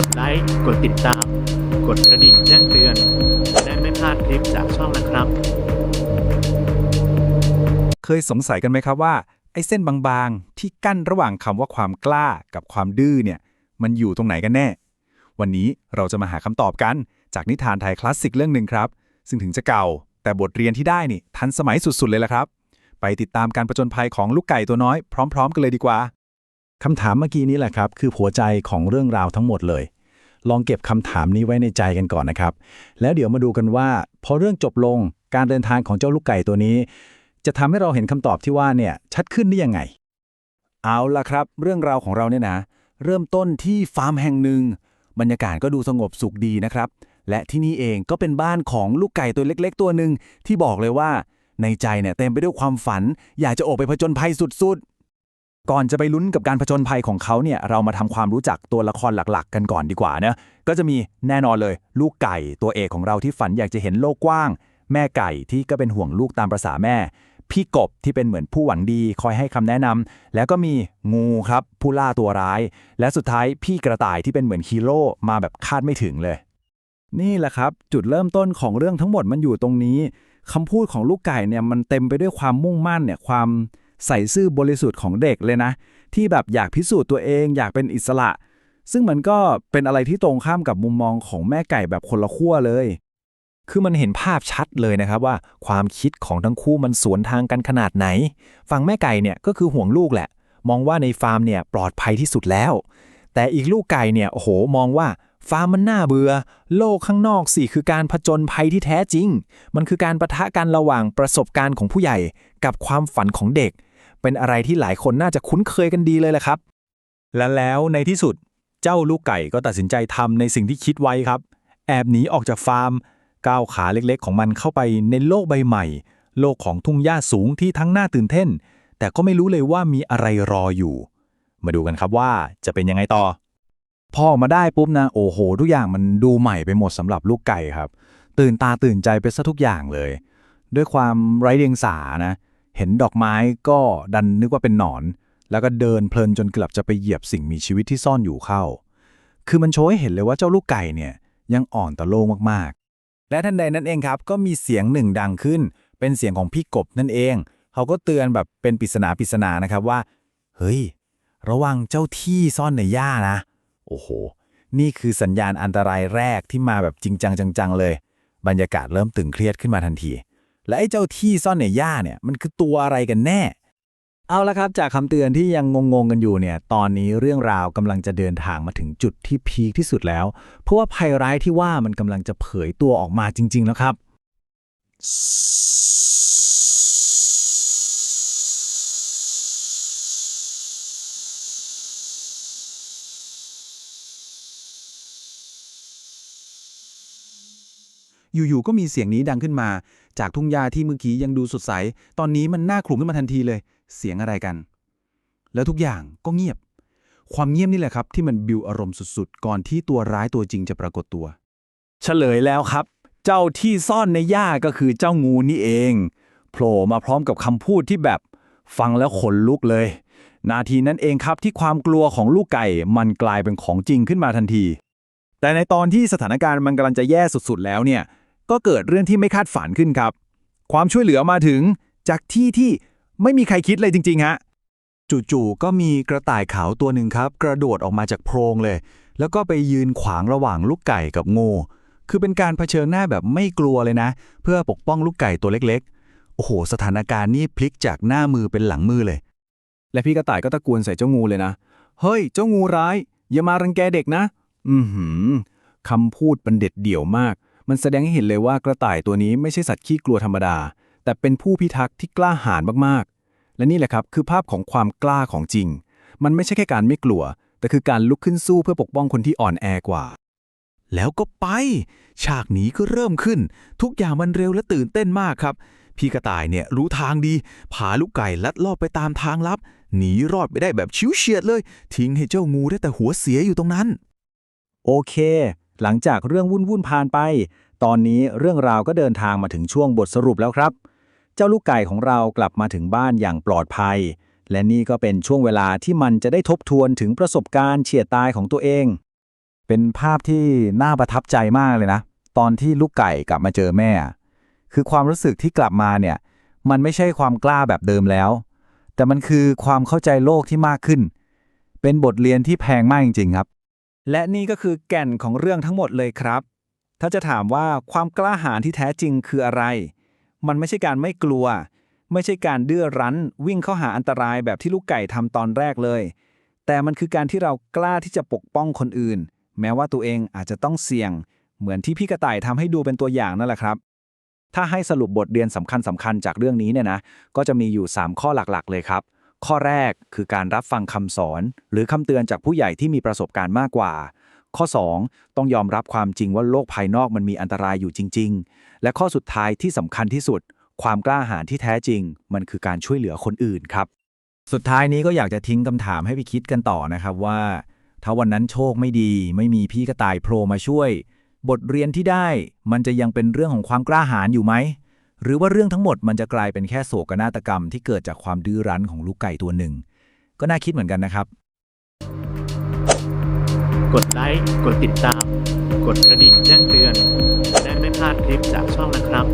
กดไลค์ กดติดตาม กดกระดิ่งแจ้งเตือนจะได้ไม่พลาดคลิปจากช่องนะครับ เคยสงสัยกันไหมครับว่า ไอ้เส้นบางๆ ที่กั้นระหว่างคำว่าความกล้ากับความดื้อเนี่ย มันอยู่ตรงไหนกันแน่ วันนี้เราจะมาหาคำตอบกัน จากนิทานไทยคลาสสิกเรื่องหนึ่งครับ ซึ่งถึงจะเก่า แต่บทเรียนที่ได้นี่ทันสมัยสุดๆเลยละครับ ไปติดตามการประจนภัยของลูกไก่ตัวน้อยพร้อม ๆ กันเลยดีกว่า คำถามเมื่อกี้นี้แหละครับ คือหัวใจของเรื่องราวทั้งหมดเลย ลองเก็บคำถามนี้ไว้ในใจกันก่อนนะครับ แล้วเดี๋ยวมาดูกันว่า พอเรื่องจบลงการเดินทางของเจ้าลูกไก่ตัวนี้ จะทำให้เราเห็นคำตอบที่ว่าเนี่ยชัดขึ้นได้ยังไง เอาล่ะครับ เรื่องราวของเราเนี่ยนะ เริ่มต้นที่ฟาร์มแห่งหนึ่ง บรรยากาศก็ดูสงบสุขดีนะครับ และที่นี่เองก็เป็นบ้านของลูกไก่ตัวเล็ก ๆ ตัวหนึ่งที่บอกเลยว่า ในใจเนี่ยเต็มไปด้วยความฝัน อยากจะออกไปผจญภัยสุดๆ ก่อนจะไปลุ้นกับการผจญภัยของเขาเนี่ยเรามาทำความรู้จักตัวละครหลักๆ กันก่อนดีกว่านะก็จะมีแน่นอนเลย ลูกไก่ตัวเอกของเราที่ฝันอยากจะเห็นโลกกว้าง แม่ไก่ที่ก็เป็นห่วงลูกตามประษาแม่ พี่กบที่เป็นเหมือนผู้หวังดีคอยให้คำแนะนำแล้วก็มีงูครับผู้ล่าตัวร้าย และสุดท้ายพี่กระต่ายที่เป็นเหมือนฮีโร่มาแบบคาดไม่ถึงเลย นี่แหละครับ จุดเริ่มต้นของเรื่องทั้งหมดมันอยู่ตรงนี้คำพูดของลูกไก่เนี่ยมันเต็มไปด้วยความมุ่งมั่นเนี่ยความ ใส่ซื่อบริสุทธิ์ของเด็กเลยนะ ที่แบบอยากพิสูจน์ตัวเองอยากเป็นอิสระ ซึ่งมันก็เป็นอะไรที่ตรงข้ามกับมุมมองของแม่ไก่แบบคนละขั้วเลย คือมันเห็นภาพชัดเลยนะครับว่า ความคิดของทั้งคู่มันสวนทางกันขนาดไหน ฝั่งแม่ไก่เนี่ยก็คือห่วงลูกแหละ มองว่าในฟาร์มเนี่ยปลอดภัยที่สุดแล้ว แต่อีกลูกไก่เนี่ยโอ้โหมองว่าฟาร์มมันน่าเบื่อ โลกข้างนอกสิคือการผจญภัยที่แท้จริง มันคือการประทะกันระหว่างประสบการณ์ของผู้ใหญ่ กับความฝันของเด็ก เป็นอะไรที่หลายคนน่าจะคุ้นเคยกันดีเลยแหละครับ และแล้วในที่สุดเจ้าลูกไก่ก็ตัดสินใจทำในสิ่งที่คิดไว้ครับ แอบหนีออกจากฟาร์มก้าวขาเล็กๆ ของมันเข้าไปในโลกใบใหม่ โลกของทุ่งหญ้าสูงที่ทั้งน่าตื่นเต้น แต่ก็ไม่รู้เลยว่ามีอะไรรออยู่ มาดูกันครับว่าจะเป็นยังไงต่อ พอออกมาได้ปุ๊บนะโอ้โห ทุกอย่างมันดูใหม่ไปหมดสำหรับลูกไก่ครับ ตื่นตาตื่นใจไปซะทุกอย่างเลย ด้วยความไร้เดียงสานะ เห็นดอกไม้ก็ดันนึกว่าเป็นหนอน แล้วก็เดินเพลินจนเกือบจะไปเหยียบสิ่งมีชีวิตที่ซ่อนอยู่เข้า คือมันโชว์ให้เห็นเลยว่าเจ้าลูกไก่เนี่ยยังอ่อนต่อโลกมากๆ และทันใดนั้นเองครับก็มีเสียงหนึ่งดังขึ้น เป็นเสียงของพี่กบนั่นเอง เขาก็เตือนแบบเป็นปริศนาปริศนานะครับว่า เฮ้ย ระวังเจ้าที่ซ่อนในหญ้านะ โอ้โห นี่คือสัญญาณอันตรายแรกที่มาแบบจริงจังจังๆเลย บรรยากาศเริ่มตึงเครียดขึ้นมาทันที และไอ้เจ้าที่ซ่อนในหญ้าเนี่ยมันคือตัวอะไรกันแน่ เอาละครับ จากคำเตือนที่ยังงงๆกันอยู่เนี่ย ตอนนี้เรื่องราวกำลังจะเดินทางมาถึงจุดที่พีคที่สุดแล้ว เพราะว่าภัยร้ายที่ว่ามันกำลังจะเผยตัวออกมาจริง ๆ แล้วครับ อยู่ๆก็มีเสียงนี้ดังขึ้นมา จากทุ่งหญ้าที่เมื่อกี้ยังดูสดใส ตอนนี้มันน่าขรุมขึ้นมาทันทีเลย เสียงอะไรกัน แล้วทุกอย่างก็เงียบ ความเงียบนี่แหละครับ ที่มันบิวอารมณ์สุดๆ ก่อนที่ตัวร้ายตัวจริงจะปรากฏตัว เฉลยแล้วครับ เจ้าที่ซ่อนในหญ้าก็คือเจ้างูนี่เองโผล่มาพร้อมกับคำพูดที่แบบฟังแล้วขนลุกเลย นาทีนั้นเองครับที่ความกลัวของลูกไก่มันกลายเป็นของจริงขึ้นมาทันที แต่ในตอนที่สถานการณ์มันกำลังจะแย่สุดๆ แล้วเนี่ย ก็เกิดเรื่องที่ไม่คาดฝันขึ้นครับ ความช่วยเหลือมาถึงจากที่ที่ไม่มีใครคิดเลยจริง ๆ ฮะ จู่ๆก็มีกระต่ายขาวตัวหนึ่งครับ กระโดดออกมาจากโพรงเลย แล้วก็ไปยืนขวางระหว่างลูกไก่กับงู คือเป็นการเผชิญหน้าแบบไม่กลัวเลยนะ เพื่อปกป้องลูกไก่ตัวเล็กๆ โอ้โห สถานการณ์นี่พลิกจากหน้ามือเป็นหลังมือเลย และพี่กระต่ายก็ตะโกนใส่เจ้างูเลยนะ เฮ้ย เจ้างูร้าย อย่ามารังแกเด็กนะ อือหือคำพูดมันเด็ดเดี่ยวมาก มันแสดงให้เห็นเลยว่ากระต่ายตัวนี้ไม่ใช่สัตว์ขี้กลัวธรรมดา แต่เป็นผู้พิทักษ์ที่กล้าหาญมากๆ และนี่แหละครับคือภาพของความกล้าของจริง มันไม่ใช่แค่การไม่กลัว แต่คือการลุกขึ้นสู้เพื่อปกป้องคนที่อ่อนแอกว่า แล้วก็ไป ฉากหนีก็เริ่มขึ้น ทุกอย่างมันเร็วและตื่นเต้นมากครับ พี่กระต่ายเนี่ยรู้ทางดีพาลูกไก่ลัดลอบไปตามทางลับหนีรอดไปได้แบบชิวเฉียดเลย ทิ้งให้เจ้างูได้แต่หัวเสียอยู่ตรงนั้น โอเค หลังจากเรื่องวุ่นวุ่นผ่านไป ตอนนี้เรื่องราวก็เดินทางมาถึงช่วงบทสรุปแล้วครับ เจ้าลูกไก่ของเรากลับมาถึงบ้านอย่างปลอดภัย และนี่ก็เป็นช่วงเวลาที่มันจะได้ทบทวนถึงประสบการณ์เฉียดตายของตัวเอง เป็นภาพที่น่าประทับใจมากเลยนะ ตอนที่ลูกไก่กลับมาเจอแม่ คือความรู้สึกที่กลับมาเนี่ย มันไม่ใช่ความกล้าแบบเดิมแล้ว แต่มันคือความเข้าใจโลกที่มากขึ้น เป็นบทเรียนที่แพงมากจริงๆครับ และนี่ก็คือแก่นของเรื่องทั้งหมดเลยครับ ถ้าจะถามว่าความกล้าหาญที่แท้จริงคืออะไร มันไม่ใช่การไม่กลัว ไม่ใช่การดื้อรั้น วิ่งเข้าหาอันตรายแบบที่ลูกไก่ทำตอนแรกเลย แต่มันคือการที่เรากล้าที่จะปกป้องคนอื่น แม้ว่าตัวเองอาจจะต้องเสี่ยง เหมือนที่พี่กระต่ายทำให้ดูเป็นตัวอย่างนั่นแหละครับ ถ้าให้สรุปบทเรียนสำคัญสำคัญจากเรื่องนี้เนี่ยนะ ก็จะมีอยู่ 3 ข้อหลักๆ เลยครับ ข้อแรกคือการรับฟังคำสอน หรือคำเตือนจากผู้ใหญ่ที่มีประสบการณ์มากกว่า ข้อ 2 ต้องยอมรับความจริงว่าโลกภายนอกมันมีอันตรายอยู่จริง ๆ และข้อสุดท้ายที่สำคัญที่สุด ความกล้าหาญที่แท้จริง มันคือการช่วยเหลือคนอื่นครับ สุดท้ายนี้ก็อยากจะทิ้งคำถามให้ไปคิดกันต่อนะครับว่า ถ้าวันนั้นโชคไม่ดี ไม่มีพี่กระต่ายโผล่มาช่วย บทเรียนที่ได้มันจะยังเป็นเรื่องของความกล้าหาญอยู่ไหม หรือว่าเรื่องทั้งหมดมันจะกลายเป็นแค่โศกนาฏกรรมที่เกิดจากความดื้อรั้นของลูกไก่ตัวหนึ่ง ก็น่าคิดเหมือนกันนะครับ กดไลค์ กดติดตาม กดกระดิ่งแจ้งเตือน จะได้ไม่พลาดคลิปจากช่องนะครับ